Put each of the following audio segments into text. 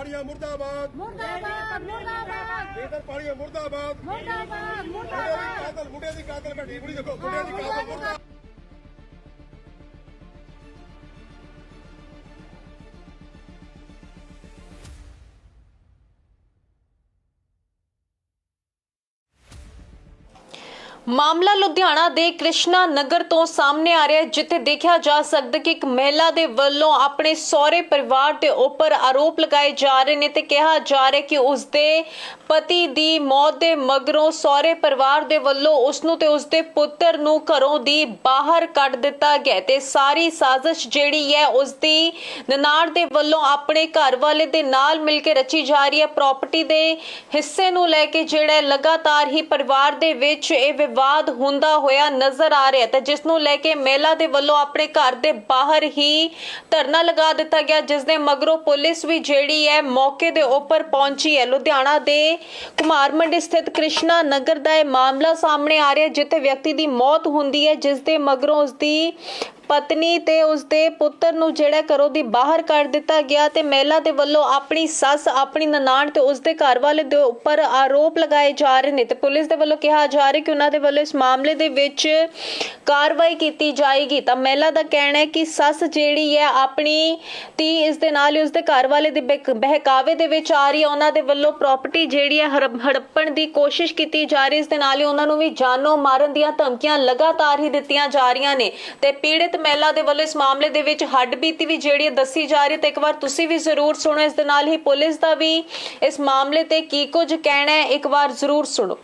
ਪਾਲੀਆ ਮੁਰਦਾਬਾਦ। ਮੁਰਦਾਬਾਦ ਮੁਰਦਾਬਾਦ। ਜੇਕਰ ਪਾਲੀਆ ਮੁਰਦਾਬਾਦ। ਮੁਰਦਾਬਾਦ ਮੁੰਡੇ ਦੀ ਮੁਰਦਾਬਾਦ। ਕਾਤਲ ਮੁੰਡੇ ਦੀ ਕਾਤਲ ਬੈਠੀ ਕੁੜੀ ਦੇਖੋ ਮੁੰਡੇ ਦੀ ਕਾਤਲ ਮਾਮਲਾ ਲੁਧਿਆਣਾ ਦੇ ਕ੍ਰਿਸ਼ਨਾ ਨਗਰ ਤੋਂ ਸਾਹਮਣੇ ਆ ਰਿਹਾ ਹੈ, ਜਿੱਥੇ ਦੇਖਿਆ ਜਾ ਸਕਦਾ ਕਿ ਇੱਕ ਮਹਿਲਾ ਦੇ ਵੱਲੋਂ ਆਪਣੇ ਸਹੁਰੇ ਪਰਿਵਾਰ ਦੇ ਉੱਪਰ ਆਰੋਪ ਲਗਾਏ ਜਾ ਰਹੇ ਨੇ ਤੇ ਕਿਹਾ ਜਾ ਰਿਹਾ ਕਿ ਉਸ ਦੇ ਪਤੀ ਦੀ ਮੌਤ ਦੇ ਮਗਰੋਂ ਸਹੁਰੇ ਪਰਿਵਾਰ ਦੇ ਵੱਲੋਂ ਉਸ ਨੂੰ ਤੇ ਉਸ ਦੇ ਪੁੱਤਰ ਨੂੰ ਘਰੋਂ ਦੀ ਬਾਹਰ ਕੱਢ ਦਿੱਤਾ ਗਿਆ ਹੈ ਤੇ ਸਾਰੀ ਸਾਜ਼ਿਸ਼ ਜਿਹੜੀ ਹੈ ਉਸ ਦੀ ਨਨਾੜ ਦੇ ਵੱਲੋਂ ਆਪਣੇ ਘਰ ਵਾਲੇ ਦੇ ਨਾਲ ਮਿਲ ਕੇ ਰਚੀ ਜਾ ਰਹੀ ਹੈ। ਪ੍ਰਾਪਰਟੀ ਦੇ ਹਿੱਸੇ ਨੂੰ ਲੈ ਕੇ ਜਿਹੜਾ ਲਗਾਤਾਰ ਹੀ ਪਰਿਵਾਰ ਦੇ ਵਿੱਚ ਇਹ ਵਿਵਾਦ ਹੁੰਦਾ ਹੋਇਆ ਨਜ਼ਰ ਆ ਰਿਹਾ ਤੇ ਜਿਸ ਨੂੰ ਲੈ ਕੇ ਮਹਿਲਾ ਦੇ ਵੱਲੋਂ ਆਪਣੇ ਘਰ ਦੇ ਬਾਹਰ ਹੀ ਧਰਨਾ ਲਗਾ ਦਿੱਤਾ ਗਿਆ ਜਿਸ ਦੇ ਮਗਰੋਂ ਪੁਲਿਸ ਵੀ ਜਿਹੜੀ ਹੈ ਮੌਕੇ ਦੇ ਉੱਪਰ ਪਹੁੰਚੀ ਹੈ। ਲੁਧਿਆਣਾ ਦੇ ਕੁਮਾਰ ਮੰਡੀ ਸਥਿਤ ਕ੍ਰਿਸ਼ਨਾ ਨਗਰ ਦਾ ਇਹ ਮਾਮਲਾ ਸਾਹਮਣੇ ਆ ਰਿਹਾ ਜਿੱਥੇ ਵਿਅਕਤੀ ਦੀ ਮੌਤ ਹੁੰਦੀ ਹੈ ਜਿਸ ਦੇ ਮਗਰੋਂ ਉਸ ਦੀ ਪਤਨੀ ਤੇ ਉਸਦੇ ਪੁੱਤਰ ਨੂੰ ਜਿਹੜਾ ਘਰੋਂ ਦੀ ਬਾਹਰ ਕੱਢ ਦਿੱਤਾ ਗਿਆ ਤੇ ਮਹਿਲਾ ਦੇ ਵੱਲੋਂ ਆਪਣੀ ਸੱਸ, ਆਪਣੀ ਨਨਾਣ ਤੇ ਉਸ ਘਰ ਵਾਲੇ ਦੇ ਉੱਪਰ ਆਰੋਪ ਲਗਾਏ ਜਾ ਰਹੇ ਨੇ ਤੇ ਪੁਲਿਸ ਦੇ ਵੱਲੋਂ ਕਿਹਾ ਜਾ ਰਿਹਾ ਕਿ ਉਹਨਾਂ ਦੇ ਵੱਲੋਂ ਇਸ ਮਾਮਲੇ ਦੇ ਵਿੱਚ ਕਾਰਵਾਈ ਕੀਤੀ ਜਾਏਗੀ। ਤਾਂ ਮਹਿਲਾ ਦਾ ਕਹਿਣਾ ਹੈ ਕਿ ਸੱਸ ਜਿਹੜੀ ਹੈ ਆਪਣੀ ਤੀ ਇਸ ਦੇ ਨਾਲ ਹੀ ਉਸਦੇ ਘਰ ਵਾਲੇ ਦੇ ਬਹਿਕ- ਬਹਿਕਾਵੇ ਦੇ ਵਿੱਚ ਆ ਰਹੀ ਹੈ। ਉਹਨਾਂ ਦੇ ਵੱਲੋਂ ਪ੍ਰਾਪਰਟੀ ਜਿਹੜੀ ਹੈ ਹੜਪ- ਹੜੱਪਣ ਦੀ ਕੋਸ਼ਿਸ਼ ਕੀਤੀ ਜਾ ਰਹੀ ਇਸ ਦੇ ਨਾਲ ਹੀ ਉਹਨਾਂ ਨੂੰ ਵੀ ਜਾਨੋਂ ਮਾਰਨ ਦੀਆਂ ਧਮਕੀਆਂ ਲਗਾਤਾਰ ਹੀ ਦਿੱਤੀਆਂ ਜਾ ਰਹੀਆਂ ਨੇ ਤੇ ਪੀੜਤ ਮਹਿਲਾ ਦੇ ਵੱਲੋਂ ਇਸ ਮਾਮਲੇ ਦੇ ਵਿੱਚ ਹੱਡਬੀਤੀ ਵੀ ਜਿਹੜੀ ਦੱਸੀ ਜਾ ਰਹੀ ਹੈ। ਤੇ ਇੱਕ ਵਾਰ ਤੁਸੀਂ ਵੀ ਜ਼ਰੂਰ ਸੁਣੋ ਇਸ ਦੇ ਨਾਲ ਹੀ ਪੁਲਿਸ ਦਾ ਵੀ ਇਸ ਮਾਮਲੇ ਤੇ ਕੀ ਕੁਝ ਕਹਿਣਾ ਹੈ ਇੱਕ ਵਾਰ ਜ਼ਰੂਰ ਸੁਣੋ।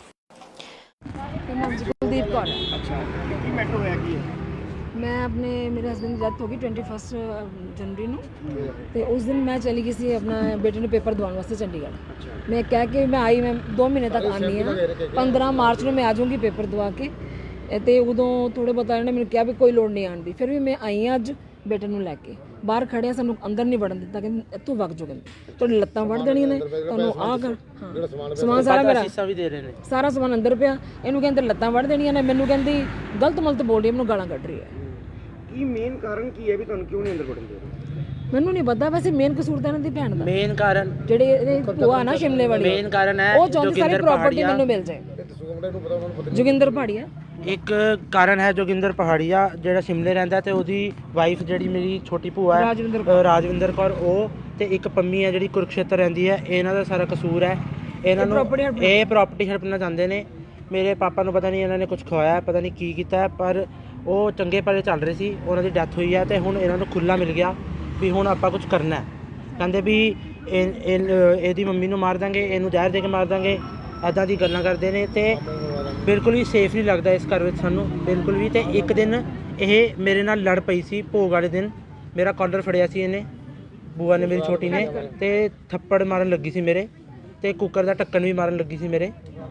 ਕੁਲਦੀਪ ਕੌਰ। ਹੈ। ਅੱਛਾ ਕੀ ਮੈਟਰ ਹੋਇਆ ਕੀ ਹੈ? ਮੈਂ ਆਪਣੇ ਮੇਰੇ ਹਸਬੰਦ ਦੀ ਡੈਥ ਹੋ ਗਈ 21 ਜਨਵਰੀ ਨੂੰ। ਤੇ ਉਸ ਦਿਨ ਮੈਂ ਚਲੀ ਗਈ ਸੀ ਆਪਣਾ ਬੇਟੇ ਨੂੰ ਪੇਪਰ ਦਿਵਾਉਣ ਵਾਸਤੇ ਚੰਡੀਗੜ੍ਹ। ਮੈਂ ਕਹਿ ਕੇ ਮੈਂ ਆਈ ਮੈਂ 2 ਮਹੀਨੇ ਤੱਕ ਆਨੀ ਆ 15 ਮਾਰਚ ਨੂੰ ਮੈਂ ਆ ਜਾਊਂਗੀ ਪੇਪਰ ਦਵਾ ਕੇ। ਤੇ ਉਦੋਂ ਥੋੜੇ ਇਹਨਾਂ ਨੇ ਮੈਨੂੰ ਕਿਹਾ ਵੀ ਕੋਈ ਲੋੜ ਨਹੀਂ ਆਉਣ ਦੀ। ਫਿਰ ਵੀ ਮੈਂ ਆਈ ਅੱਜ ਬੇਟੇ ਨੂੰ ਲੈ ਕੇ। ਬਾਹਰ ਖੜਿਆ ਸਾਨੂੰ ਅੰਦਰ ਨਹੀਂ ਵੜਨ ਦਿੱਤਾ ਕਹਿੰਦੇ ਇੱਥੋਂ ਵਗ ਜਾਓ ਕਹਿੰਦੇ। ਤੁਹਾਡੀ ਲੱਤਾਂ ਵੜ ਦੇਣੀਆਂ ਨੇ। ਤੁਹਾਨੂੰ ਆਹ ਕਰ ਸਮਾਨ ਸਾਰਾ ਮੇਰਾ ਵੀ ਦੇ ਰਹੇ ਨੇ। ਸਾਰਾ ਸਮਾਨ ਅੰਦਰ ਪਿਆ। ਇਹਨੂੰ ਕਹਿੰਦੇ ਲੱਤਾਂ ਵੜ ਦੇਣੀਆਂ ਨੇ। ਮੈਨੂੰ ਕਹਿੰਦੀ ਗਲਤ ਮਲਤ ਬੋਲ ਰਹੀ ਮੈਨੂੰ ਗਾਲਾਂ ਕੱਢ ਰਹੀ ਹੈ। ਕੀ ਮੇਨ ਕਾਰਨ ਕੀ ਹੈ ਵੀ ਤੁਹਾਨੂੰ ਕਿਉਂ ਨਹੀਂ ਅੰਦਰ ਵੜਨ ਦੇ ਰਹੇ? ਮੈਨੂੰ ਨਹੀਂ ਪਤਾ। ਵੈਸੇ ਮੇਨ ਕਸੂਰ ਤਾਂ ਇਹਨਾਂ ਦੀ ਭੈਣ ਦਾ। ਮੇਨ ਕਾਰਨ ਜਿਹੜੇ ਇਹਦੇ ਭੂਆ ਨਾ ਸ਼ਿਮਲੇ ਵਾਲੀ। ਮੇਨ ਕਾਰਨ ਹੈ ਉਹ ਚਾਹੁੰਦੀ ਸਾਰੀ ਜੋਗਿੰਦਰ ਪ੍ਰਾਪਰਟੀ ਮੈਨੂੰ ਮਿਲ ਜਾਏ। ਜੋਗਿੰਦਰ ਪਹਾੜੀਆ? ਇੱਕ ਕਾਰਨ ਹੈ ਜੋਗਿੰਦਰ ਪਹਾੜੀਆ ਜਿਹੜਾ ਸ਼ਿਮਲੇ ਰਹਿੰਦਾ ਤੇ ਉਹਦੀ ਵਾਈਫ ਜਿਹੜੀ ਮੇਰੀ ਛੋਟੀ ਭੂਆ ਹੈ ਰਾਜਵਿੰਦਰ ਅ, ਰਾਜਵਿੰਦਰ ਕੌਰ ਉਹ ਤੇ ਇੱਕ ਪੰਮੀ ਹੈ ਜਿਹੜੀ ਕੁਰਕਸ਼ੇਤਰ ਰਹਿੰਦੀ ਹੈ। ਇਹਨਾਂ ਦਾ ਸਾਰਾ ਕਸੂਰ ਹੈ। ਇਹਨਾਂ ਨੂੰ property ਹੜਪਣਾ- ਇਹ ਪ੍ਰਾਪਰਟੀ ਹੜਪਣਾ ਚਾਹੁੰਦੇ ਨੇ। ਮੇਰੇ ਪਾਪਾ ਨੂੰ ਪਤਾ ਨਹੀਂ ਇਹਨਾਂ ਨੇ ਕੁਝ ਖਵਾਇਆ ਪਤਾ ਨਹੀਂ ਕੀ ਕੀਤਾ ਹੈ, ਪਰ ਉਹ ਚੰਗੇ ਭਲੇ ਚੱਲ ਰਹੇ ਸੀ। ਉਹਨਾਂ ਦੀ ਡੈਥ ਹੋਈ ਹੈ ਤੇ ਹੁਣ ਇਹਨਾਂ ਨੂੰ ਖੁੱਲਾ ਮਿਲ ਗਿਆ ਵੀ ਹੁਣ ਆਪਾਂ ਕੁਝ ਕਰਨਾ ਹੈ। ਕਹਿੰਦੇ ਵੀ ਇਹ- ਇਹ- ਇਹਦੀ ਮੰਮੀ ਨੂੰ ਮਾਰ ਦਾਂਗੇ ਇਹਨੂੰ ਜ਼ਹਿਰ ਦੇ ਕੇ ਮਾਰ ਦਾਂਗੇ। ਐਦਾਂ ਦੀ ਗੱਲਾਂ ਕਰਦੇ ਨੇ ਤੇ ਬਿਲਕੁਲ ਵੀ ਸੇਫ ਨਹੀਂ ਲੱਗਦਾ ਇਸ ਘਰ ਵਿੱਚ ਸਾਨੂੰ। ਬਿਲਕੁਲ ਵੀ ਤੇ ਇੱਕ ਦਿਨ ਇਹ ਮੇਰੇ ਨਾਲ ਲੜ ਪਈ ਸੀ ਭੋਗ ਵਾਲੇ ਦਿਨ। ਮੇਰਾ ਕਾਲਰ ਫੜਿਆ ਸੀ ਇਹਨੇ ਬੂਆ ਨੇ ਮੇਰੀ ਛੋਟੀ ਨੇ ਤੇ ਥੱਪੜ ਮਾਰਨ ਲੱਗੀ ਸੀ ਮੇਰੇ ਤੇ ਕੁੱਕਰ ਦਾ ਢੱਕਣ ਵੀ ਮਾਰਨ ਲੱਗੀ ਸੀ ਮੇਰੇ।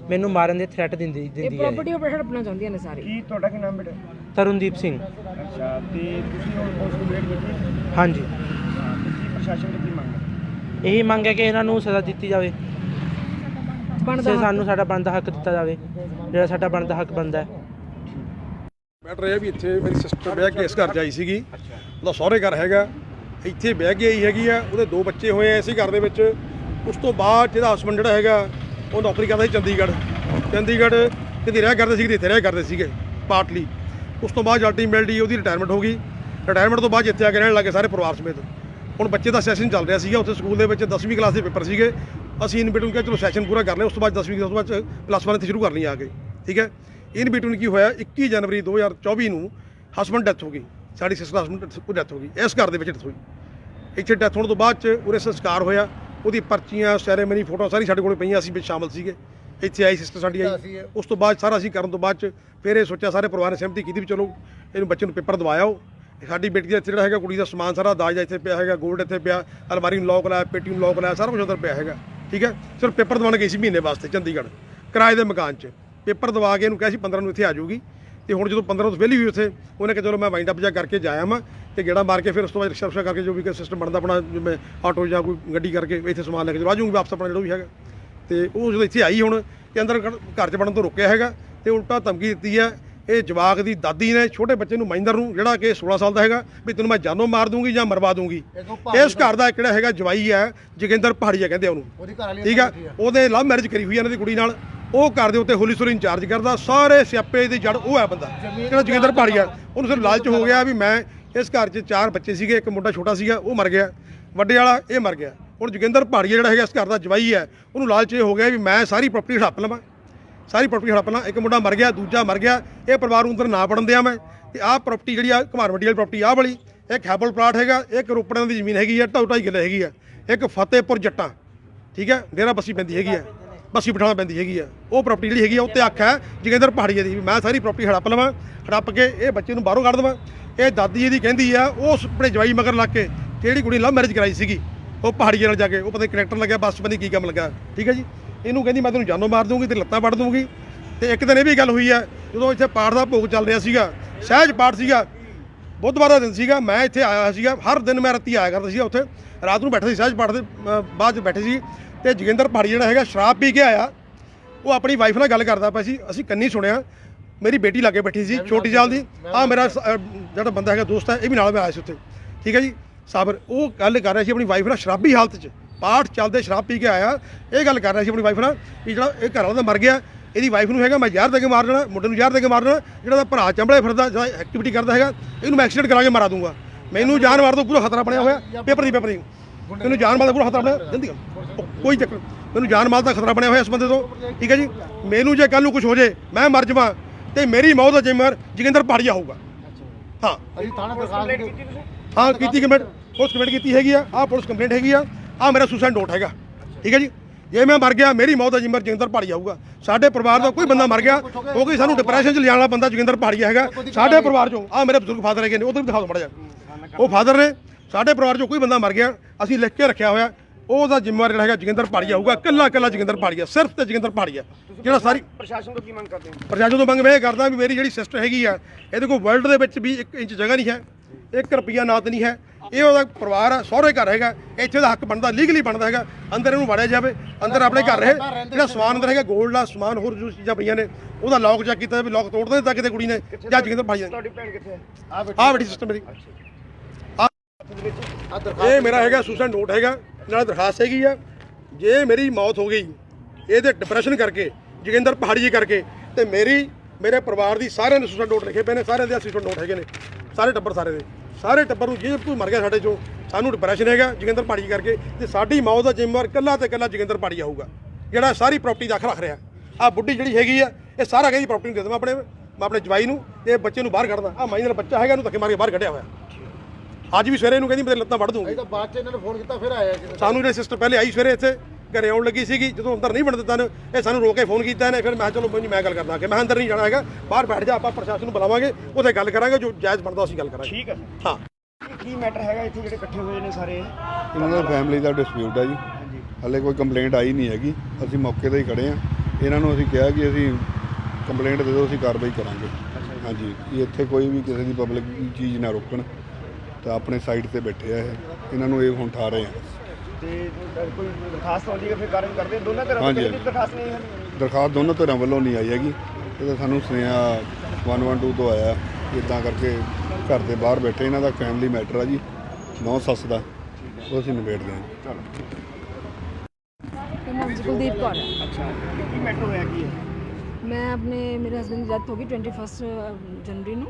ਮੈਨੂੰ ਮਾਰਨ ਦੇ ਥ੍ਰੈਟ ਦਿੰਦੀ ਇਹ ਦਿੰਦੀ ਹੈ ਪ੍ਰਾਪਰਟੀ ਉਹ ਹੜਪਣਾ ਚਾਹੁੰਦੀਆਂ ਨੇ ਸਾਰੀ। ਕੀ ਤੁਹਾਡਾ ਕੀ ਨਾਮ ਬੇਟਾ? ਤਰੁਣਦੀਪ ਸਿੰਘ। ਅੱਛਾ ਤੇ ਤੁਸੀਂ ਹੁਣ ਪੁਲਿਸ ਕੰਪਲੇਂਟ ਕੀਤੀ ਹਾਂਜੀ। ਕੀ ਪ੍ਰਸ਼ਾਸਨ ਤੋਂ ਕੀ ਮੰਗ ਹੈ? ਇਹੀ ਮੰਗ ਹੈ ਕਿ ਇਹਨਾਂ ਨੂੰ ਸਜ਼ਾ ਦਿੱਤੀ ਜਾਵੇ। ਬਣਦਾ ਸਾਨੂੰ ਸਾਡਾ ਬਣਦਾ ਹੱਕ ਦਿੱਤਾ ਜਾਵੇ। ਜਿਹੜਾ ਸਾਡਾ ਬਣਦਾ ਹੱਕ ਬਣਦਾ ਹੈ। ਮੈਟਰ ਇਹ ਵੀ ਇੱਥੇ ਮੇਰੀ ਸਿਸਟਰ ਵਿਆਹ ਕੇ ਇਸ ਘਰ 'ਚ ਆਈ ਸੀਗੀ। ਉਹਦਾ ਸਹੁਰੇ ਘਰ ਹੈਗਾ। ਇੱਥੇ ਵਿਆਹ ਕੇ ਆਈ ਹੈਗੀ ਆ। ਉਹਦੇ ਦੋ ਬੱਚੇ ਹੋਏ ਆ ਇਸੇ ਘਰ ਦੇ ਵਿੱਚ। ਉਸ ਤੋਂ ਬਾਅਦ ਜਿਹਦਾ ਹਸਬੰਡ ਜਿਹੜਾ ਹੈਗਾ ਉਹ ਨੌਕਰੀ ਕਰਦਾ ਸੀ ਚੰਡੀਗੜ੍ਹ। ਚੰਡੀਗੜ੍ਹ ਕਿਤੇ ਰਹਿ ਕਰਦੇ ਸੀਗੇ ਤੇ ਇੱਥੇ ਰਹਿ ਕਰਦੇ ਸੀਗੇ ਪਾਰਟਲੀ ਉਸ ਤੋਂ ਬਾਅਦ ਜਲਟੀ ਮਿਲਦੀ ਉਹਦੀ ਰਿਟਾਇਰਮੈਂਟ ਹੋ ਗਈ। ਰਿਟਾਇਰਮੈਂਟ ਤੋਂ ਬਾਅਦ ਇੱਥੇ ਆ ਕੇ ਰਹਿਣ ਲੱਗੇ ਸਾਰੇ ਪਰਿਵਾਰ ਸਮੇਤ। ਹੁਣ ਬੱਚੇ ਦਾ ਸੈਸ਼ਨ ਚੱਲ ਰਿਹਾ ਸੀਗਾ। ਉੱਥੇ ਸਕੂਲ ਦੇ ਵਿੱਚ 10ਵੀਂ ਕਲਾਸ ਦੇ ਪੇਪਰ ਸੀਗੇ। ਅਸੀਂ ਇਨ ਬਿਟਵੀਨ ਕਿਹਾ ਚਲੋ ਸੈਸ਼ਨ ਪੂਰਾ ਕਰ ਲਿਆ ਉਸ ਤੋਂ ਬਾਅਦ 10ਵੀਂ ਕਲਾਸ ਤੋਂ ਬਾਅਦ ਪਲੱਸ 1 ਤੇ ਸ਼ੁਰੂ ਕਰਨੀ ਆ ਕੇ। ਠੀਕ ਹੈ? ਇਨ ਬਿਟਵੀਨ ਕੀ ਹੋਇਆ? 21 ਜਨਵਰੀ 2024 ਨੂੰ ਹਸਬੰਡ ਡੈਥ ਹੋ ਗਈ। ਸਾਡੀ ਸਿਸਟਰ ਹਸਬੰਡ ਦੀ ਡੈਥ ਹੋ ਗਈ। ਇਸ ਘਰ ਦੇ ਵਿੱਚ ਡੈਥ ਹੋਈ। ਇੱਥੇ ਡੈਥ ਹੋਣ ਤੋਂ ਬਾਅਦ ਚ ਉਰੇ ਸੰਸਕਾਰ ਹੋਇਆ। ਉਹਦੀ ਪਰਚੀਆਂ ਸੈਰੇਮਨੀ ਫੋਟੋ ਸਾਰੀ ਸਾਡੇ ਕੋਲ ਪਈਆਂ ਅਸੀਂ ਵਿੱਚ ਸ਼ਾਮਲ ਸੀਗੇ। ਇੱਥੇ ਆਈ ਸਿਸਟਰ ਸਾਡੀ ਆਈ। ਉਸ ਤੋਂ ਬਾਅਦ ਸਾਰਾ ਅਸੀਂ ਕਰਨ ਤੋਂ ਬਾਅਦ ਚ ਫਿਰ ਇਹ ਸੋਚਿਆ ਸਾਰੇ ਪਰਿਵਾਰ ਨੇ ਸਹਿਮਤੀ ਕੀਤੀ ਵੀ ਚਲੋ ਇਹਨੂੰ ਬੱਚੇ ਨੂੰ ਪੇਪਰ ਦਵਾਇਓ ਸਾਡੀ ਬੇਟੀ ਦਾ ਇੱਥੇ ਜਿਹੜਾ ਹੈਗਾ ਕੁੜੀ ਦਾ ਸਮਾਨ ਸਾਰਾ ਦਾਜ ਇੱਥੇ ਪਿਆ ਹੈਗਾ 골ਡ ਇੱਥੇ ਪਿਆ ਅਲਮਾਰੀ ਨੂੰ ਲੋਕ ਲਾਇਆ ਪੇਟੀ ਨੂੰ ਲੋਕ ਲਾਇਆ ਸਾਰਾ ਕੁਝ ਅੰਦਰ ਪਿਆ ਹੈਗਾ। ਠੀਕ ਹੈ? ਸਿਰਫ ਪੇਪਰ ਦਵਾਉਣ ਗਈ ਸੀ ਮਹੀਨੇ ਵਾਸਤੇ, ਚੰਡੀਗੜ੍ਹ, ਕਿਰਾਏ ਦੇ ਮਕਾਨ 'ਚ। ਪੇਪਰ ਦਵਾ ਕੇ ਇਹਨੂੰ ਕਿਹਾ ਸੀ 15 ਨੂੰ ਇੱਥੇ ਆ ਜਾਊਗੀ। ਤੇ ਹੁਣ ਜਦੋਂ 15 ਤੋਂ ਵਿਹਲੀ ਹੋਈ ਉੱਥੇ, ਉਹਨੇ ਕਿਹਾ, ਚਲੋ ਮੈਂ ਵਾਈਂਡ ਅਪ ਜਾ ਕਰਕੇ ਜਾਇਆ ਮੈਂ ਤੇ ਗੇੜਾ ਮਾਰ ਕੇ ਫਿਰ ਉਸ ਤੋਂ ਬਾਅਦ ਰਿਕਸ਼ਾ ਕਰਕੇ ਜੋ ਵੀ ਸਿਸਟਮ ਬਣਦਾ ਆਪਣਾ, ਜਿਵੇਂ ਆਟੋ ਜਾਂ ਕੋਈ ਗੱਡੀ ਕਰਕੇ ਇੱਥੇ ਸਮਾਨ ਲੈ ਕੇ ਚਲੋ, ਆ ਜਾਊਂਗੀ ਵਾਪਸ ਆਪਣਾ ਜਿਹੜਾ ਵੀ ਹੈਗਾ। ਤੇ ਉਹ ਜਦੋਂ ਇੱਥੇ ਆਈ ਹੁਣ, ਤੇ ਅੰਦਰ ਘਰ 'ਚ ਬਣਨ ਤੋਂ ਰੋਕਿਆ ਹੈਗਾ ਤੇ ਉਲਟਾ ਧਮਕੀ ਦਿੱਤੀ ਹੈ ਇਹ ਜਵਾਕ ਦੀ ਦਾਦੀ ਨੇ ਛੋਟੇ ਬੱਚੇ ਨੂੰ ਮਹਿੰਦਰ ਨੂੰ ਜਿਹੜਾ ਕਿ 16 ਸਾਲ ਦਾ ਹੈਗਾ ਵੀ ਤੈਨੂੰ ਮੈਂ ਜਾਨੋਂ ਮਾਰ ਦੂੰਗੀ ਜਾਂ ਮਰਵਾ ਦੂੰਗੀ। ਇਸ ਘਰ ਦਾ ਜਿਹੜਾ ਹੈਗਾ ਜਵਾਈ ਹੈ ਜੋਗਿੰਦਰ ਪਹਾੜੀਆ ਕਹਿੰਦੇ ਉਹਨੂੰ। ਠੀਕ ਆ? ਉਹਦੇ ਲਵ ਮੈਰਿਜ ਕਰੀ ਹੋਈ ਹੈ ਇਹਨਾਂ ਦੀ ਕੁੜੀ ਨਾਲ। ਉਹ ਘਰ ਦੇ ਉੱਤੇ ਹੋਲੀ ਸੋਲੀ ਇੰਚਾਰਜ ਕਰਦਾ ਸਾਰੇ ਸਿਆਪੇ ਦੀ ਜੜ ਉਹ ਹੈ ਬੰਦਾ। ਜਿਹੜਾ ਜੋਗਿੰਦਰ ਪਹਾੜੀਆ ਉਹਨੂੰ ਸਿਰ ਲਾਲਚ ਹੋ ਗਿਆ ਵੀ ਮੈਂ ਇਸ ਘਰ 'ਚ ਚਾਰ ਬੱਚੇ ਸੀਗੇ ਇੱਕ ਮੁੰਡਾ ਛੋਟਾ ਸੀਗਾ ਉਹ ਮਰ ਗਿਆ। ਵੱਡੇ ਵਾਲਾ ਇਹ ਮਰ ਗਿਆ। ਹੁਣ ਜੋਗਿੰਦਰ ਪਹਾੜੀਆ ਜਿਹੜਾ ਹੈਗਾ ਇਸ ਘਰ ਦਾ ਜਵਾਈ ਹੈ ਉਹਨੂੰ ਲਾਲਚ ਇਹ ਹੋ ਗਿਆ ਵੀ ਮੈਂ ਸਾਰੀ ਪ੍ਰਾਪਰਟੀ ਹੜੱਪ ਲਵਾਂ। ਸਾਰੀ ਪ੍ਰਾਪਰਟੀ ਹੜੱਪ ਲਾਂ ਇੱਕ ਮੁੰਡਾ ਮਰ ਗਿਆ, ਦੂਜਾ ਮਰ ਗਿਆ, ਇਹ ਪਰਿਵਾਰ ਨੂੰ ਅੰਦਰ ਨਾ ਪੜਨ ਦਿਆਂ ਮੈਂ। ਤੇ ਆਹ ਪ੍ਰਾਪਰਟੀ ਜਿਹੜੀ ਆ, ਘਮਾਰ ਮੰਡੀ ਵਾਲੀ ਪ੍ਰਾਪਰਟੀ ਆਹ ਵਾਲੀ ਇੱਕ ਹੈਬਲ ਪਲਾਟ ਹੈਗਾ, ਇੱਕ ਰੋਪੜਾਂ ਦੀ ਜ਼ਮੀਨ ਹੈਗੀ ਆ, ਢਾਈ ਢਾਈ ਕਿੱਲੇ ਹੈਗੀ ਆ। ਇੱਕ ਫਤਿਹਪੁਰ ਜੱਟਾਂ, ਠੀਕ ਹੈ ਡੇਰਾ ਬੱਸੀ ਪੈਂਦੀ ਹੈਗੀ ਆ, ਬੱਸੀ ਪਠਾਣਾ ਪੈਂਦੀ ਹੈਗੀ ਆ। ਉਹ ਪ੍ਰਾਪਰਟੀ ਜਿਹੜੀ ਹੈਗੀ ਆ, ਉੱਤੇ ਅੱਖ ਹੈ, ਜੋਗਿੰਦਰ ਪਹਾੜੀਆ ਦੀ ਮੈਂ ਸਾਰੀ ਪ੍ਰਾਪਰਟੀ ਹੜੱਪ ਲਵਾਂ, ਹੜੱਪ ਕੇ ਇਹ ਬੱਚੇ ਨੂੰ ਬਾਹਰੋਂ ਕੱਢ ਦੇਵਾਂ। ਇਹ ਦਾਦੀ ਜੀ ਦੀ ਕਹਿੰਦੀ ਆ, ਉਹ ਆਪਣੇ ਜਵਾਈ ਮਗਰ ਲੱਗ ਕੇ ਜਿਹੜੀ ਕੁੜੀ ਲਵ ਮੈਰਿਜ ਕਰਾਈ ਸੀਗੀ, ਉਹ ਪਹਾੜੀਏ ਨਾਲ ਜਾ ਕੇ, ਉਹ ਪਤਾ ਕਨੈਕਟਰ ਲੱਗਿਆ, ਬੱਸ ਪਤਾ ਕੀ ਕੰਮ ਲੱਗਾ, ਠੀਕ ਹੈ ਜੀ? ਇਹਨੂੰ ਕਹਿੰਦੀ ਮੈਂ ਤੈਨੂੰ ਜਾਨੋਂ ਮਾਰ ਦੂੰਗੀ ਤੇ ਲੱਤਾਂ ਵੱਢ ਦੂੰਗੀ ਤੇ ਇੱਕ ਦਿਨ ਇਹ ਵੀ ਗੱਲ ਹੋਈ ਹੈ ਜਦੋਂ ਇੱਥੇ ਪਾਠ ਦਾ ਭੋਗ ਚੱਲ ਰਿਹਾ ਸੀਗਾ ਸਹਿਜ ਪਾਠ ਸੀਗਾ ਬੁੱਧਵਾਰ ਦਾ ਦਿਨ ਸੀਗਾ ਮੈਂ ਇੱਥੇ ਆਇਆ ਸੀਗਾ ਹਰ ਦਿਨ ਮੈਂ ਰਾਤੀ ਆਇਆ ਕਰਦਾ ਸੀਗਾ ਉੱਥੇ ਰਾਤ ਨੂੰ ਬੈਠੇ ਸੀ ਸਹਿਜ ਪਾਠ ਦੇ ਬਾਅਦ ਚ ਬੈਠੇ ਸੀ ਤੇ ਜੋਗਿੰਦਰ ਪਹਾੜੀ ਜਿਹੜਾ ਹੈਗਾ ਸ਼ਰਾਬ ਪੀ ਕੇ ਆਇਆ ਉਹ ਆਪਣੀ ਵਾਈਫ ਨਾਲ ਗੱਲ ਕਰਦਾ ਪਿਆ ਸੀ ਅਸੀਂ ਕੰਨੀ ਸੁਣਿਆ ਮੇਰੀ ਬੇਟੀ ਲਾਗੇ ਬੈਠੀ ਸੀ ਛੋਟੀ ਸਾਲ ਦੀ ਆ ਮੇਰਾ ਜਿਹੜਾ ਬੰਦਾ ਹੈਗਾ ਦੋਸਤ ਹੈ ਇਹ ਵੀ ਨਾਲ ਮੈਂ ਆਇਆ ਸੀ ਉੱਥੇ ਠੀਕ ਹੈ ਜੀ? ਸਾਬਰ ਉਹ ਗੱਲ ਕਰ ਰਿਹਾ ਸੀ ਆਪਣੀ ਵਾਈਫ ਨਾਲ ਸ਼ਰਾਬੀ ਹਾਲਤ 'ਚ। ਪਾਠ ਚੱਲਦੇ ਸ਼ਰਾਬ ਪੀ ਕੇ ਆਇਆ। ਇਹ ਗੱਲ ਕਰ ਰਿਹਾ ਸੀ ਆਪਣੀ ਵਾਈਫ ਨਾਲ ਵੀ ਜਿਹੜਾ ਇਹ ਘਰ ਵਾਲਾ ਤਾਂ ਮਰ ਗਿਆ ਇਹਦੀ ਵਾਈਫ ਨੂੰ ਹੈਗਾ ਮੈਂ ਜ਼ਹਿਰ ਦੇ ਕੇ ਮਾਰ ਦੇਣਾ ਮੁੰਡੇ ਨੂੰ ਜ਼ਹਿਰ ਦੇ ਕੇ ਮਾਰ ਦੇਣਾ ਜਿਹੜਾ ਦਾ ਭਰਾ ਚੰਬਲੇ ਫਿਰਦਾ ਜਿਹੜਾ ਐਕਟੀਵਿਟੀ ਕਰਦਾ ਹੈਗਾ ਇਹਨੂੰ ਮੈਂ ਐਕਸੀਡੈਂਟ ਕਰਾ ਕੇ ਮਾਰਾ ਦੂੰਗਾ। ਮੈਨੂੰ ਜਾਨ ਮਾਰ ਦੋ ਪੂਰਾ ਖਤਰਾ ਬਣਿਆ ਹੋਇਆ ਪੇਪਰ ਦੀ ਪੇਪਰ ਦੀ। ਮੈਨੂੰ ਜਾਨ ਮਾਰ ਦਾ ਪੂਰਾ ਖਤਰਾ ਬਣਿਆ ਕਰ ਕੋਈ ਚੱਕਰ ਮੈਨੂੰ ਜਾਨ ਮਾਰ ਦਾ ਖਤਰਾ ਬਣਿਆ ਹੋਇਆ ਇਸ ਬੰਦੇ ਤੋਂ। ਠੀਕ ਹੈ ਜੀ? ਮੈਨੂੰ ਜੇ ਕੱਲ ਨੂੰ ਕੁਝ ਹੋ ਜੇ ਮੈਂ ਮਰ ਜਾਵਾਂ ਤੇ ਮੇਰੀ ਮੌਤ ਦਾ ਜ਼ਿੰਮੇਵਾਰ ਜੋਗਿੰਦਰ ਪਹਾੜੀਆ ਹੋਊਗਾ। ਹਾਂ। ਅਸੀਂ ਥਾਣਾ ਦਰਖਾਸਤ ਹਾਂ ਕੀਤੀ ਕੰਪਲੇਂਟ ਪੁਲਿਸ ਕੰਪਲੇਂਟ ਕੀਤੀ ਹੈਗੀ ਆ। ਆਹ ਪੁਲਿਸ ਕੰਪਲੇਂਟ ਹੈਗੀ ਆ। ਆਹ ਮੇਰਾ ਸੁਸਾਈਡ ਨੋਟ ਹੈਗਾ। ਠੀਕ ਹੈ ਜੀ? ਜੇ ਮੈਂ ਮਰ ਗਿਆ ਮੇਰੀ ਮੌਤ ਦਾ ਜ਼ਿੰਮੇਵਾਰ ਜੋਗਿੰਦਰ ਪਹਾੜੀ ਆਊਗਾ। ਸਾਡੇ ਪਰਿਵਾਰ ਦਾ ਕੋਈ ਬੰਦਾ ਮਰ ਗਿਆ ਕਿਉਂਕਿ ਸਾਨੂੰ ਡਿਪਰੈਸ਼ਨ ਚ ਲਿਆਉਣ ਵਾਲਾ ਬੰਦਾ ਜੋਗਿੰਦਰ ਪਹਾੜੀਆ ਹੈਗਾ। ਸਾਡੇ ਪਰਿਵਾਰ ਚੋਂ ਆਹ ਮੇਰੇ ਬਜ਼ੁਰਗ ਫਾਦਰ ਹੈਗੇ ਨੇ ਉਧਰ ਵੀ ਦਿਖਾ ਦਿਓ ਮੜਾ ਜਾ ਉਹ ਫਾਦਰ ਨੇ ਸਾਡੇ ਪਰਿਵਾਰ ਚੋਂ ਕੋਈ ਬੰਦਾ ਮਰ ਗਿਆ ਅਸੀਂ ਲਿਖ ਕੇ ਰੱਖਿਆ ਹੋਇਆ। ਉਹਦਾ ਜ਼ਿੰਮੇਵਾਰ ਜਿਹੜਾ ਹੈਗਾ ਜੋਗਿੰਦਰ ਪਹਾੜੀਆ ਹੋਊਗਾ ਕੱਲਾ ਕੱਲਾ ਜੋਗਿੰਦਰ ਪਹਾੜੀਆ ਸਿਰਫ ਤੇ ਜੋਗਿੰਦਰ ਪਹਾੜੀਆ ਜਿਹੜਾ ਸਾਰੀ ਪ੍ਰਸ਼ਾਸਨ ਤੋਂ ਕੀ ਮੰਗ ਕਰਦੇ ਹੋ? ਪ੍ਰਸ਼ਾਸਨ ਤੋਂ ਮੰਗ ਮੈਂ ਇਹ ਕਰਦਾ ਵੀ ਮੇਰੀ ਜਿਹੜੀ ਸਿਸਟਰ ਹੈਗੀ ਆ ਇਹਦੇ ਕੋਲ ਵਰਲਡ ਦੇ ਵਿੱਚ ਵੀ 1 ਇੰਚ ਜਗ੍ਹਾ ਨਹੀਂ ਹੈ 1 ਰੁਪਿਆ ਨਾਤ ਨਹੀਂ ਹੈ। ਇਹ ਉਹਦਾ ਪਰਿਵਾਰ ਆ ਸਹੁਰੇ ਘਰ ਹੈਗਾ। ਇੱਥੇ ਦਾ ਹੱਕ ਬਣਦਾ ਲੀਗਲੀ ਬਣਦਾ ਹੈਗਾ। ਅੰਦਰ ਇਹਨੂੰ ਵੜਿਆ ਜਾਵੇ ਅੰਦਰ ਆਪਣੇ ਘਰ ਰਹੇ। ਜਿਹੜਾ ਸਮਾਨ ਅੰਦਰ ਹੈਗਾ 골ਡ ਦਾ ਸਮਾਨ ਹੋਰ ਜੋ ਚੀਜ਼ਾਂ ਪਈਆਂ ਨੇ ਉਹਦਾ ਲੌਕ ਚੈੱਕ ਕੀਤਾ ਵੀ ਲੌਕ ਤੋੜ ਤਾਂ ਕਿਤੇ ਕੁੜੀ ਨੇ ਜਾਂ ਜੋਗਿੰਦਰ ਭਾਈ ਨੇ। ਤੁਹਾਡੀ ਭੈਣ ਕਿੱਥੇ ਹੈ? ਆਹ ਬੈਠੀ ਸਿਸਟਰ ਮੇਰੀ। ਇਹ ਮੇਰਾ ਹੈਗਾ ਸੁਸਾਈਡ ਨੋਟ ਹੈਗਾ ਨਾਲ ਦਰਖਾਸਤ ਹੈਗੀ ਆ। ਜੇ ਮੇਰੀ ਮੌਤ ਹੋ ਗਈ ਇਹਦੇ ਡਿਪਰੈਸ਼ਨ ਕਰਕੇ ਜੋਗਿੰਦਰ ਪਹਾੜੀ ਜੀ ਕਰਕੇ ਤੇ ਮੇਰੀ ਮੇਰੇ ਪਰਿਵਾਰ ਦੀ ਸਾਰਿਆਂ ਨੇ ਸੁਸਾਈਡ ਨੋਟ ਲਿਖੇ ਪਏ ਨੇ ਸਾਰਿਆਂ ਦੇ ਸੁਸਾਈਡ ਨੋਟ ਹੈਗੇ ਨੇ। ਸਾਰੇ ਟੱਬਰ ਸਾਰੇ ਦੇ। ਸਾਰੇ ਟੱਬਰ ਨੂੰ ਜੇ ਕੋਈ ਮਰ ਗਿਆ ਸਾਡੇ ਚੋਂ। ਸਾਨੂੰ ਡਿਪਰੈਸ਼ਨ ਹੈਗਾ ਜੋਗਿੰਦਰ ਪਹਾੜੀ ਜੀ ਕਰਕੇ। ਤੇ ਸਾਡੀ ਮੌਤ ਦਾ ਜ਼ਿੰਮੇਵਾਰ ਕੱਲਾ ਤੇ ਕੱਲਾ ਜੋਗਿੰਦਰ ਪਹਾੜੀ ਹੋਊਗਾ ਜਿਹੜਾ ਸਾਰੀ ਪ੍ਰਾਪਰਟੀ ਦਾ ਰੱਖ ਰਿਹਾ। ਆ ਬੁੱਢੀ ਜਿਹੜੀ ਹੈਗੀ ਆ ਇਹ ਸਾਰਾ ਕਹਿੰਦੀ ਪ੍ਰਾਪਰਟੀ ਨੂੰ ਦੇ ਦੇਵਾਂ ਆਪਣੇ ਮੈਂ ਆਪਣੇ ਜਵਾਈ ਨੂੰ ਤੇ ਇਹ ਬੱਚੇ ਨੂੰ ਬਾਹਰ ਕੱਢਦਾ। ਆ ਮਾਈ ਨਾਲ ਬੱਚਾ ਹੈਗਾ ਇਹਨੂੰ ਧੱਕੇ ਮਾਰ ਕੇ ਬਾਹਰ ਕੱਢਿਆ ਹੋਇਆ। ਅੱਜ ਵੀ ਸਵੇਰੇ ਇਹਨੂੰ ਕਹਿੰਦੀ ਮੇਰੇ ਲੱਤਾਂ ਵੱਢ ਦੂੰਗੀ। ਤਾਂ ਬਾਅਦ ਚ ਇਹਨਾਂ ਨੇ ਫੋਨ ਕੀਤਾ ਫਿਰ ਆਇਆ ਸਾਨੂੰ ਜਿਹੜੇ ਸਿਸਟਰ ਪਹਿਲੇ ਆਈ ਸਵੇਰੇ ਇੱਥੇ ਘਰੇ ਆਉਣ ਲੱਗੀ ਸੀਗੀ ਜਦੋਂ ਅੰਦਰ ਨਹੀਂ ਵੜਨ ਦਿੱਤਾ ਨੇ ਇਹ ਸਾਨੂੰ ਰੋਕ ਕੇ ਫੋਨ ਕੀਤਾ ਨੇ ਫਿਰ ਮੈਂ ਕਿਹਾ ਚਲੋ ਨਹੀਂ ਮੈਂ ਗੱਲ ਕਰਦਾ। ਕਿ ਮੈਂ ਅੰਦਰ ਨਹੀਂ ਜਾਣਾ ਹੈਗਾ ਬਾਹਰ ਬੈਠ ਜਾ ਆਪਾਂ ਪ੍ਰਸ਼ਾਸਨ ਨੂੰ ਬੁਲਾਵਾਂਗੇ ਉਹਦੇ ਗੱਲ ਕਰਾਂਗੇ ਜੋ ਜਾਇਜ਼ ਬਣਦਾ ਅਸੀਂ ਗੱਲ ਕਰਾਂਗੇ। ਠੀਕ ਹੈ। ਹਾਂ। ਕੀ ਮੈਟਰ ਹੈਗਾ ਇੱਥੇ ਜਿਹੜੇ ਇਕੱਠੇ ਹੋਏ ਨੇ ਸਾਰੇ? ਇਹਨਾਂ ਦਾ ਫੈਮਿਲੀ ਦਾ ਡਿਸਪਿਊਟ ਹੈ ਜੀ। ਹਲੇ ਕੋਈ ਕੰਪਲੇਂਟ ਆਈ ਨਹੀਂ ਹੈਗੀ ਅਸੀਂ ਮੌਕੇ ਤੇ ਹੀ ਖੜੇ ਆ ਇਹਨਾਂ ਨੂੰ ਅਸੀਂ ਕਿਹਾ ਕਿ ਅਸੀਂ ਕੰਪਲੇਂਟ ਦੇ ਦਿਓ ਅਸੀਂ ਕਾਰਵਾਈ ਕਰਾਂਗੇ। ਹਾਂਜੀ ਕਿ ਇੱਥੇ ਕੋਈ ਵੀ ਕਿਸੇ ਦੀ ਪਬਲਿਕ ਚੀਜ਼ ਨਾ ਰੋਕਣ ਤਾਂ ਆਪਣੇ ਸਾਈਡ ਤੇ ਬੈਠੇ ਆ ਇਹ। ਇਹਨਾਂ ਨੂੰ ਇਹ ਹੁਣ ਠਾ ਰਹੇ ਆ। ਤੇ ਕੋਈ ਦਰਖਾਸਤ ਆਉਂਦੀ ਹੈ ਫਿਰ ਕਾਰਵਾਈ ਕਰਦੇ? ਦੋਨਾਂ ਤਰ੍ਹਾਂ ਦੀ ਹਾਂਜੀ। ਦਰਖਾਸਤ ਨਹੀਂ ਹੈ। ਦਰਖਾਸਤ ਦੋਨੋਂ ਧਿਰਾਂ ਵੱਲੋਂ ਨਹੀਂ ਆਈ ਹੈਗੀ। ਇਹ ਤਾਂ ਸਾਨੂੰ ਸੁਨੇਹਾ 112 ਤੋਂ ਆਇਆ। ਕਿ ਇਦਾਂ ਕਰਕੇ ਘਰ ਦੇ ਬਾਹਰ ਬੈਠੇ ਇਹਨਾਂ ਦਾ ਫੈਮਿਲੀ ਮੈਟਰ ਆ ਜੀ। ਨੌ ਸੱਸ ਦਾ। ਉਹ ਅਸੀਂ ਨਿਬੇੜਦੇ ਹਾਂ। ਮੇਰਾ ਨਾਮ ਜੀ ਕੁਲਦੀਪ ਕੌਰ ਹੈ। ਅੱਛਾ ਕੀ ਮੈਟਰ ਹੋਇਆ ਕੀ ਹੈ? ਮੈਂ ਆਪਣੇ ਮੇਰੇ ਹਸਬੰਦ ਦੀ ਡੈਥ ਹੋ ਗਈ 21 ਜਨਵਰੀ ਨੂੰ।